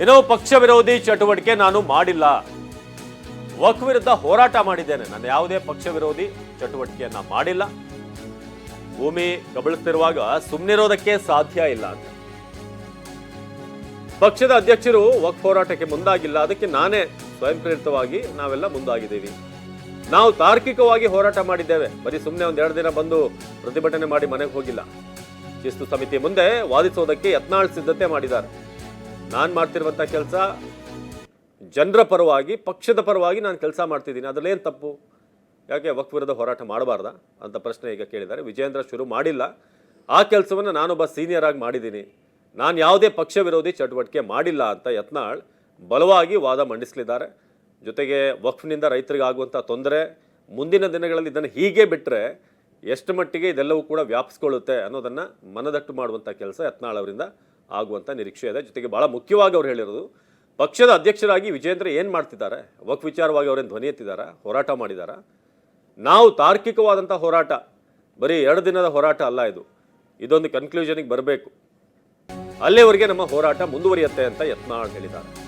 ಏನೋ ಪಕ್ಷ ವಿರೋಧಿ ಚಟುವಟಿಕೆ ನಾನು ಮಾಡಿಲ್ಲ. ವಕ್ ವಿರುದ್ಧ ಹೋರಾಟ ಮಾಡಿದ್ದೇನೆ. ನಾನು ಯಾವುದೇ ಪಕ್ಷ ವಿರೋಧಿ ಚಟುವಟಿಕೆಯನ್ನ ಮಾಡಿಲ್ಲ. ಭೂಮಿ ಕಬಳಿಸ್ತಿರುವಾಗ ಸುಮ್ಮನಿರೋದಕ್ಕೆ ಸಾಧ್ಯ ಇಲ್ಲ ಅಂತ. ಪಕ್ಷದ ಅಧ್ಯಕ್ಷರು ವಕ್ ಹೋರಾಟಕ್ಕೆ ಮುಂದಾಗಿಲ್ಲ. ಅದಕ್ಕೆ ನಾನೇ ಸ್ವಯಂ ಪ್ರೇರಿತವಾಗಿ ನಾವೆಲ್ಲ ಮುಂದಾಗಿದ್ದೀವಿ. ನಾವು ತಾರ್ಕಿಕವಾಗಿ ಹೋರಾಟ ಮಾಡಿದ್ದೇವೆ. ಬರೀ ಸುಮ್ಮನೆ ಒಂದ್ ಎರಡು ದಿನ ಬಂದು ಪ್ರತಿಭಟನೆ ಮಾಡಿ ಮನೆಗೆ ಹೋಗಿಲ್ಲ. ಶಿಸ್ತು ಸಮಿತಿ ಮುಂದೆ ವಾದಿಸೋದಕ್ಕೆ ಯತ್ನಾಳ್ ಸಿದ್ಧತೆ ಮಾಡಿದ್ದಾರೆ. ನಾನು ಮಾಡ್ತಿರುವಂಥ ಕೆಲಸ ಜನರ ಪರವಾಗಿ, ಪಕ್ಷದ ಪರವಾಗಿ ನಾನು ಕೆಲಸ ಮಾಡ್ತಿದ್ದೀನಿ. ಅದರಲ್ಲೇನು ತಪ್ಪು? ಯಾಕೆ ವಕ್ ವಿರುದ್ಧ ಹೋರಾಟ ಮಾಡಬಾರ್ದ? ಅಂತ ಪ್ರಶ್ನೆ ಈಗ ಕೇಳಿದ್ದಾರೆ. ವಿಜೇಂದ್ರ ಶುರು ಮಾಡಿಲ್ಲ. ಆ ಕೆಲಸವನ್ನು ನಾನೊಬ್ಬ ಸೀನಿಯರ್ ಆಗಿ ಮಾಡಿದ್ದೀನಿ. ನಾನು ಯಾವುದೇ ಪಕ್ಷ ವಿರೋಧಿ ಚಟುವಟಿಕೆ ಮಾಡಿಲ್ಲ ಅಂತ ಯತ್ನಾಳ್ ಬಲವಾಗಿ ವಾದ ಮಂಡಿಸಲಿದ್ದಾರೆ. ಜೊತೆಗೆ ವಕ್ಫ್ನಿಂದ ರೈತರಿಗೆ ಆಗುವಂಥ ತೊಂದರೆ ಮುಂದಿನ ದಿನಗಳಲ್ಲಿ ಇದನ್ನು ಹೀಗೆ ಬಿಟ್ಟರೆ ಎಷ್ಟು ಮಟ್ಟಿಗೆ ಇದೆಲ್ಲವೂ ಕೂಡ ವ್ಯಾಪಿಸ್ಕೊಳ್ಳುತ್ತೆ ಅನ್ನೋದನ್ನು ಮನದಟ್ಟು ಮಾಡುವಂಥ ಕೆಲಸ ಯತ್ನಾಳ್ ಅವರಿಂದ ಆಗುವಂಥ ನಿರೀಕ್ಷೆ ಇದೆ. ಜೊತೆಗೆ ಭಾಳ ಮುಖ್ಯವಾಗಿ ಅವ್ರು ಹೇಳಿರೋದು, ಪಕ್ಷದ ಅಧ್ಯಕ್ಷರಾಗಿ ವಿಜೇಂದ್ರ ಏನು ಮಾಡ್ತಿದ್ದಾರೆ? ವಕ್ ವಿಚಾರವಾಗಿ ಅವರೇನು ಧ್ವನಿ ಎತ್ತಿದ್ದಾರೆ? ಹೋರಾಟ ಮಾಡಿದಾರಾ ನಾವು ತಾರ್ಕಿಕವಾದಂಥ ಹೋರಾಟ, ಬರೀ ಎರಡು ದಿನದ ಹೋರಾಟ ಅಲ್ಲ ಇದು. ಇದೊಂದು ಕನ್ಕ್ಲೂಷನಿಗೆ ಬರಬೇಕು. ಅಲ್ಲಿವರೆಗೆ ನಮ್ಮ ಹೋರಾಟ ಮುಂದುವರಿಯುತ್ತೆ ಅಂತ ಯತ್ನಾಳ್ ಹೇಳಿದ್ದಾರೆ.